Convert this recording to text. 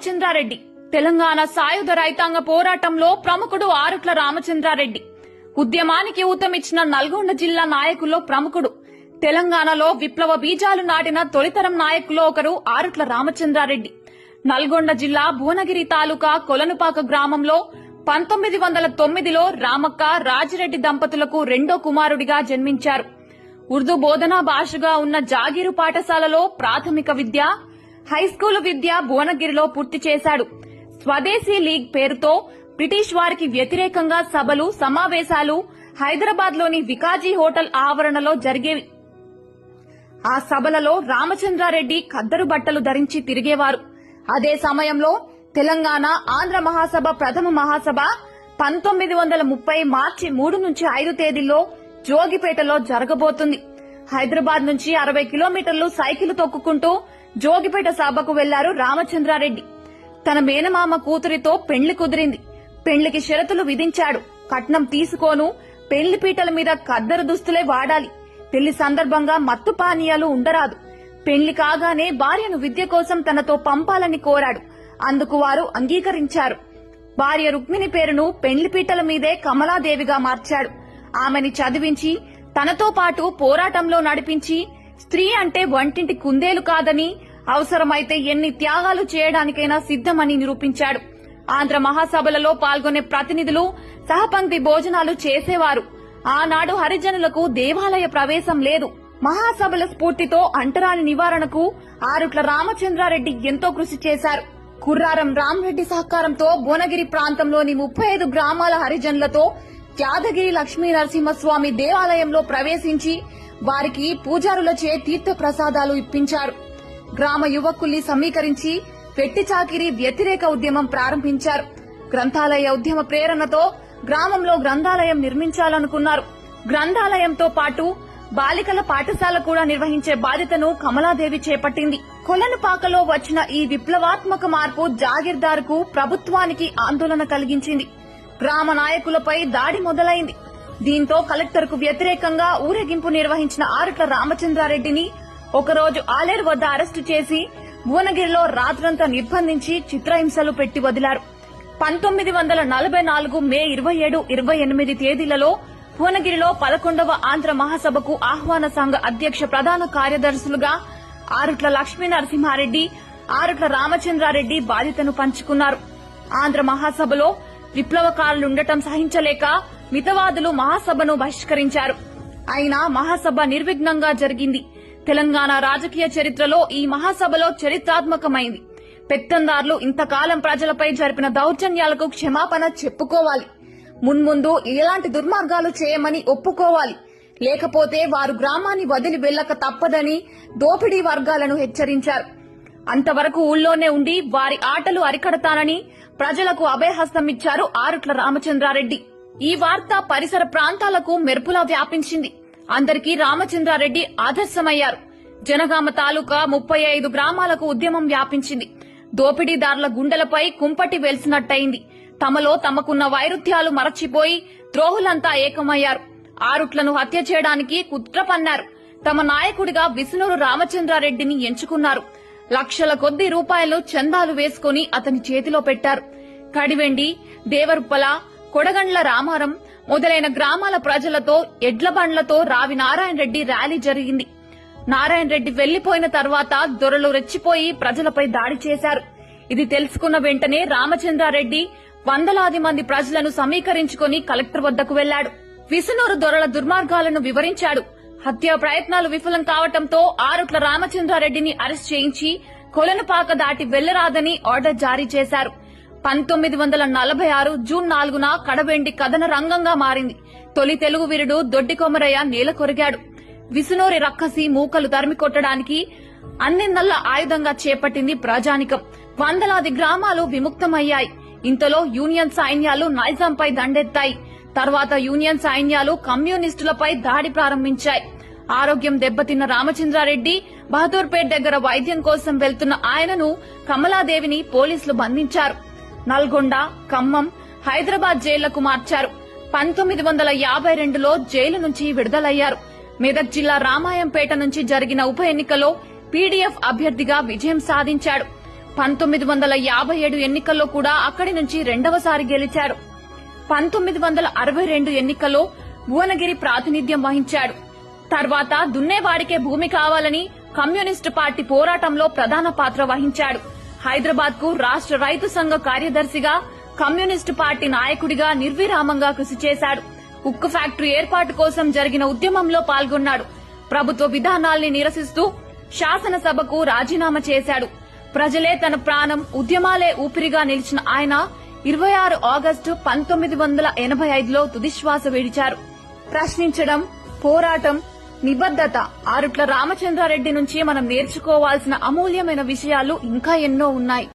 రామచంద్రారెడ్డి. తెలంగాణ సాయుధ రైతాంగ పోరాటంలో ప్రముఖుడు ఆరుట్ల రామచంద్రారెడ్డి. ఉద్యమానికి ఊతమిచ్చిన నల్గొండ జిల్లా నాయకుల్లో ప్రముఖుడు. తెలంగాణలో విప్లవ బీజాలు నాటిన తొలితరం నాయకుల్లో ఒకరు ఆరుట్ల రామచంద్రారెడ్డి. నల్గొండ జిల్లా భువనగిరి తాలూకా కొలనుపాక గ్రామంలో పంతొమ్మిది వందల తొమ్మిదిలో రామక్క రాజిరెడ్డి దంపతులకు రెండో కుమారుడిగా జన్మించారు. ఉర్దూ బోధనా భాషగా ఉన్న జాగీరు పాఠశాలలో ప్రాథమిక విద్య హైస్కూల్ విద్య భువనగిరిలో పూర్తి చేశాడు. స్వదేశీ లీగ్ పేరుతో బ్రిటిష్ వారికి వ్యతిరేకంగా సభలు సమావేశాలు హైదరాబాద్లోని వికాజీ హోటల్ ఆవరణలో జరిగేవి ఆ సభలలో రామచంద్రారెడ్డి ఖద్దరు బట్టలు ధరించి తిరిగేవారు. అదే సమయంలో తెలంగాణ ఆంధ్ర మహాసభ ప్రథమ మహాసభ పంతొమ్మిది వందల ముప్పై మార్చి మూడు నుంచి ఐదు తేదీల్లో జోగిపేటలో జరగబోతుంది. హైదరాబాద్ నుంచి అరవై కిలోమీటర్లు సైకిల్ తొక్కుకుంటూ జోగిపేట సభకు వెళ్ళారు రామచంద్రారెడ్డి. తన మేనమామ కూతురితో పెండ్లి కుదిరింది. పెండ్లికి షరతులు విధించాడు. కట్నం తీసుకోను పెళ్ళి పీటల మీద కద్దరు దుస్తులే వాడాలి. పెళ్ళి సందర్భంగా మత్తు పానీయాలు ఉండరాదు. పెళ్ళి కాగానే భార్యను విద్య కోసం తనతో పంపాలని కోరాడు. అందుకు వారు అంగీకరించారు. భార్య రుక్మిణి పేరును పెండ్లి పీటల మీదే కమలాదేవిగా మార్చాడు. ఆమెని చదివించి తనతో పాటు పోరాటంలో నడిపించి స్త్రీ అంటే వంటింటి కుందేలు కాదని అవసరమైతే ఎన్ని త్యాగాలు చేయడానికైనా సిద్ధమని నిరూపించాడు. ఆంధ్ర మహాసభలలో పాల్గొనే ప్రతినిధులు సహపంక్తి భోజనాలు చేసేవారు. ఆనాడు హరిజనులకు దేవాలయ ప్రవేశం లేదు. మహాసభల స్ఫూర్తితో అంటరాని నివారణకు ఆరుట్ల రామచంద్రారెడ్డి ఎంతో కృషి చేశారు. కుర్రారం రామరెడ్డి సహకారంతో భువనగిరి ప్రాంతంలోని ముప్పై ఐదు గ్రామాల హరిజనులతో యాదగిరి లక్ష్మీ నరసింహస్వామి దేవాలయంలో ప్రవేశించి వారికి పూజారులచే తీర్థ ప్రసాదాలు ఇప్పించారు. గ్రామ యువకుల్ని సమీకరించి పెట్టి చాకిరి వ్యతిరేక ఉద్యమం ప్రారంభించారు. గ్రంథాలయ ఉద్యమ ప్రేరణతో గ్రామంలో గ్రంథాలయం నిర్మించాలనుకున్నారు. గ్రంథాలయంతో పాటు బాలికల పాఠశాల కూడా నిర్వహించే బాధ్యతను కమలాదేవి చేపట్టింది. కొలనుపాకలో వచ్చిన ఈ విప్లవాత్మక మార్పు జాగీర్దార్కు ప్రభుత్వానికి ఆందోళన కలిగించింది. గ్రామ నాయకులపై దాడి మొదలైంది. దీంతో కలెక్టర్కు వ్యతిరేకంగా ఊరేగింపు నిర్వహించిన ఆరుట్ల రామచంద్రారెడ్డిని ఒకరోజు ఆలేరు వద్ద అరెస్టు చేసి భువనగిరిలో రాత్రంతా నిర్బంధించి చిత్రహింసలు పెట్టి వదిలారు. పంతొమ్మిది వందల నలభై నాలుగు మే ఇరవై ఏడు ఇరవై ఎనిమిది తేదీలలో భువనగిరిలో పదకొండవ ఆంధ్ర మహాసభకు ఆహ్వాన సంఘ అధ్యక్ష ప్రధాన కార్యదర్శులుగా ఆరుట్ల లక్ష్మీ నరసింహారెడ్డి ఆరుట్ల రామచంద్రారెడ్డి బాధ్యతను పంచుకున్నారు. ఆంధ్ర మహాసభలో విప్లవకారులుండటం సహించలేక మితవాదులు మహాసభను బహిష్కరించారు. అయినా మహాసభ నిర్విఘ్నంగా జరిగింది. తెలంగాణ రాజకీయ చరిత్రలో ఈ మహాసభలో చరిత్రాత్మకమైంది. పెత్తందార్లు ఇంతకాలం ప్రజలపై జరిపిన దౌర్జన్యాలకు క్షమాపణ చెప్పుకోవాలి. మున్ముందు ఎలాంటి దుర్మార్గాలు చేయమని ఒప్పుకోవాలి. లేకపోతే వారు గ్రామాన్ని వదిలి వెళ్ళక తప్పదని దోపిడీ వర్గాలను హెచ్చరించారు. అంతవరకు ఊళ్ళోనే ఉండి వారి ఆటలు అరికడతానని ప్రజలకు అభయహస్తం ఇచ్చారు ఆరుట్ల రామచంద్రారెడ్డి. ఈ వార్త పరిసర ప్రాంతాలకు మెరుపులా వ్యాపించింది. అందరికీ రామచంద్రారెడ్డి ఆదర్శమయ్యారు. జనగామ తాలూకా ముప్పై ఐదు గ్రామాలకు ఉద్యమం వ్యాపించింది. దోపిడీదారుల గుండెలపై కుంపటి వెలిసినట్టయింది. తమలో తమకున్న వైరుధ్యాలు మరచిపోయి ద్రోహులంతా ఏకమయ్యారు. ఆరుట్లను హత్య చేయడానికి కుట్ర పన్నారు. తమ నాయకుడిగా విష్ణురు రామచంద్రారెడ్డిని ఎంచుకున్నారు. లక్షల కొద్ది రూపాయలు చందాలు వేసుకుని అతని చేతిలో పెట్టారు. కడివెండి దేవరుప్పల కొడగండ్ల రామారం మొదలైన గ్రామాల ప్రజలతో ఎడ్ల బండ్లతో రావి నారాయణ రెడ్డి ర్యాలీ జరిగింది. నారాయణ రెడ్డి వెళ్ళిపోయిన తర్వాత దొరలు రెచ్చిపోయి ప్రజలపై దాడి చేశారు. ఇది తెలుసుకున్న వెంటనే రామచంద్రారెడ్డి వందలాది మంది ప్రజలను సమీకరించుకుని కలెక్టర్ వద్దకు వెళ్ళాడు విసునూరు దొరల దుర్మార్గాలను వివరించాడు. హత్య ప్రయత్నాలు విఫలం కావటంతో ఆరుట్ల రామచంద్రారెడ్డిని అరెస్ట్ చేయించి కొలనుపాక దాటి వెళ్ళరాదని ఆర్డర్ జారీ చేశారు. పంతొమ్మిది వందల నలభై ఆరు జూన్ నాలుగున కడవెండి కథన రంగంగా మారింది. తొలి తెలుగు వీరుడు దొడ్డి కొమరయ్య నేల కొరిగాడు. విసునూరి రక్కసి మూకలు తరిమి కొట్టడానికి అన్నిందల్ల ఆయుధంగా చేపట్టింది ప్రజానికం. వందలాది గ్రామాలు విముక్తమయ్యాయి. ఇంతలో యూనియన్ సైన్యాలు నైజాంపై దండెత్తాయి. తర్వాత యూనియన్ సైన్యాలు కమ్యూనిస్టులపై దాడి ప్రారంభించాయి. ఆరోగ్యం దెబ్బతిన్న రామచంద్రారెడ్డి బహదూర్పేట్ దగ్గర వైద్యం కోసం వెళ్తున్న ఆయనను కమలాదేవిని పోలీసులు బంధించారు. నల్గొండ ఖమ్మం హైదరాబాద్ జైళ్ళకు మార్చారు. పంతొమ్మిది వందల యాభై రెండులో జైలు నుంచి విడుదలయ్యారు. మెదక్ జిల్లా రామాయంపేట నుంచి జరిగిన ఉప ఎన్నికలో పీడీఎఫ్ అభ్యర్థిగా విజయం సాధించాడు. పంతొమ్మిది వందల యాభై ఏడు ఎన్నికల్లో కూడా అక్కడి నుంచి రెండవసారి గెలిచారు. పంతొమ్మిది వందల అరవై రెండు ఎన్నికల్లో భువనగిరి ప్రాతినిధ్యం వహించాడు. తర్వాత దున్నేవాడికే భూమి కావాలని కమ్యూనిస్టు పార్టీ పోరాటంలో ప్రధాన పాత్ర వహించాడు. హైదరాబాద్కు రాష్ట్ర రైతు సంఘ కార్యదర్శిగా కమ్యూనిస్టు పార్టీ నాయకుడిగా నిర్విరామంగా కృషి చేశాడు. ఉక్కు ఫ్యాక్టరీ ఏర్పాటు కోసం జరిగిన ఉద్యమంలో పాల్గొన్నాడు. ప్రభుత్వ విధానాల్ని నిరసిస్తూ శాసనసభకు రాజీనామా చేశాడు. ప్రజలే తన ప్రాణం ఉద్యమాలే ఊపిరిగా నిలిచిన ఆయన ఇరవై ఆరు ఆగస్టు పంతొమ్మిది వందల ఎనభై ఐదులో తుదిశ్వాస విడిచారు. ప్రశ్నించడం పోరాటం నిబద్ధత. ఆరుట్ల రామచంద్రారెడ్డి నుంచి మనం నేర్చుకోవాల్సిన అమూల్యమైన విషయాలు ఇంకా ఎన్నో ఉన్నాయి.